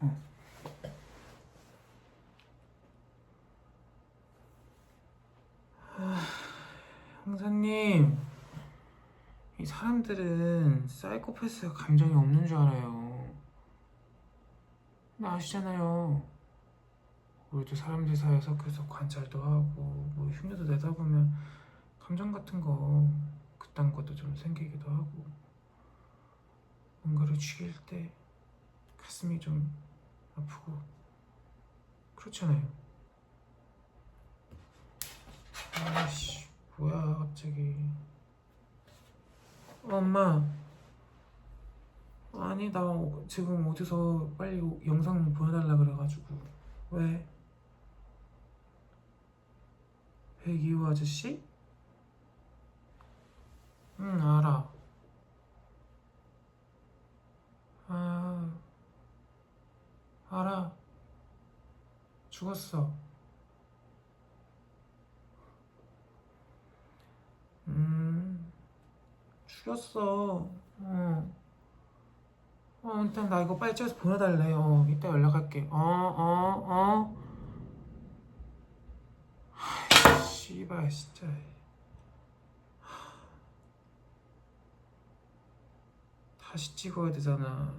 어. 아, 형사님, 이 사람들은 사이코패스가 감정이 없는 줄 알아요. 근데 아시잖아요. 우리도 사람들 사이에서 계속 관찰도 하고 뭐 흉내도 내다 보면 감정 같은 거 그딴 것도 좀 생기기도 하고 뭔가를 죽일 때 가슴이 좀 아프고 그렇잖아요. 아씨 뭐야 갑자기 어, 엄마 아니 나 어- 지금 어디서 빨리 영상 보여달라 그래가지고 왜? 백이호 아저씨? 응 알아 아 알아. 죽었어. 음 죽였어. 어. 어 일단 나 이거 빨리 찍어서 보내달래. 어 이따 연락할게. 어 어어. 어, 어. 하, 씨발 진짜. 다시 찍어야 되잖아